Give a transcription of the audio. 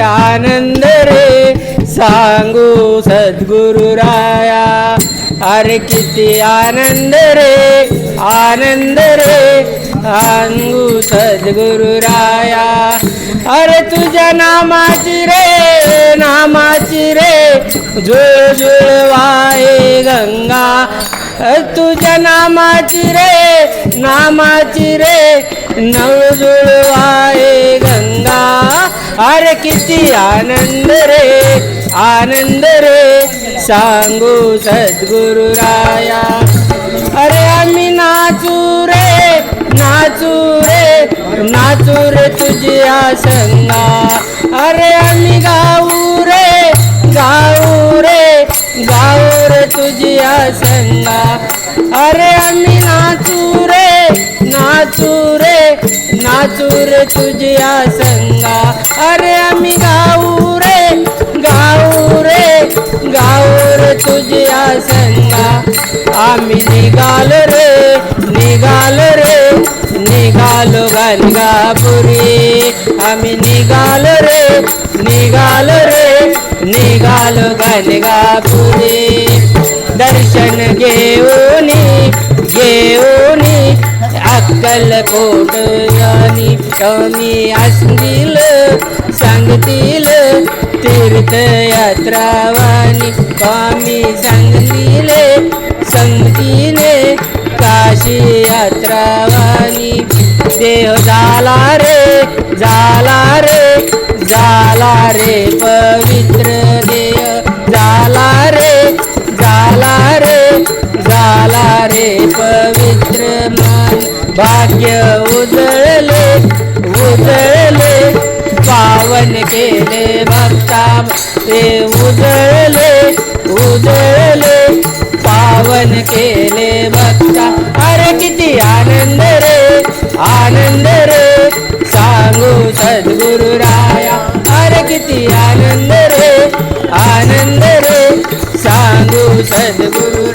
आनंद रे सांगू सद्गुरु राया. अरे किती आनंद रे आनंद रे सांगू सद्गुरु राया. अरे तुझ्या नामाची रे नामाची रे जुळ गंगा. तुझ्या नामाची रे नामाची रे नवजुळ अरे किती आनंद रे आनंद रे. सांगू सद्गुरु राया. अरे आम्ही नाचू रे नाचू रे नाचू रे तुझ्या संगा अरे आम्ही गाऊ रे गाऊ रे गाऊ रे तुझ्या संगा अरे आम्ही नाचू रे नाचू रे नाचू रे तुझ्या संगा अरे आम्ही गाऊ रे गाऊ रे गाऊ रे तुझ्या संगा आम्ही निघाल रे निघाल रे निघालो गणगापुरी. आम्ही निघाल रे निघाल रे निघालो गणगापुरी. दर्शन घेऊनी घेऊनी अक्कलकोट आणि कमी असतील सांगतील तीर्थयात्रावानी. स्वामी सांगतील संगतीने काशी यात्रावानी. देह झाला रे झाला रे झाला रे पवित्र देह झाला रे झाला रे झाला रे भाग्य उजळले उजळले पावन केले भक्ता ते उजळले उजळले पावन केले भक्ता. अरे किती आनंद रे आनंद रे सांगू सद्गुरु राया. अरे किती आनंद रे आनंद रे सांगू सद्गुरु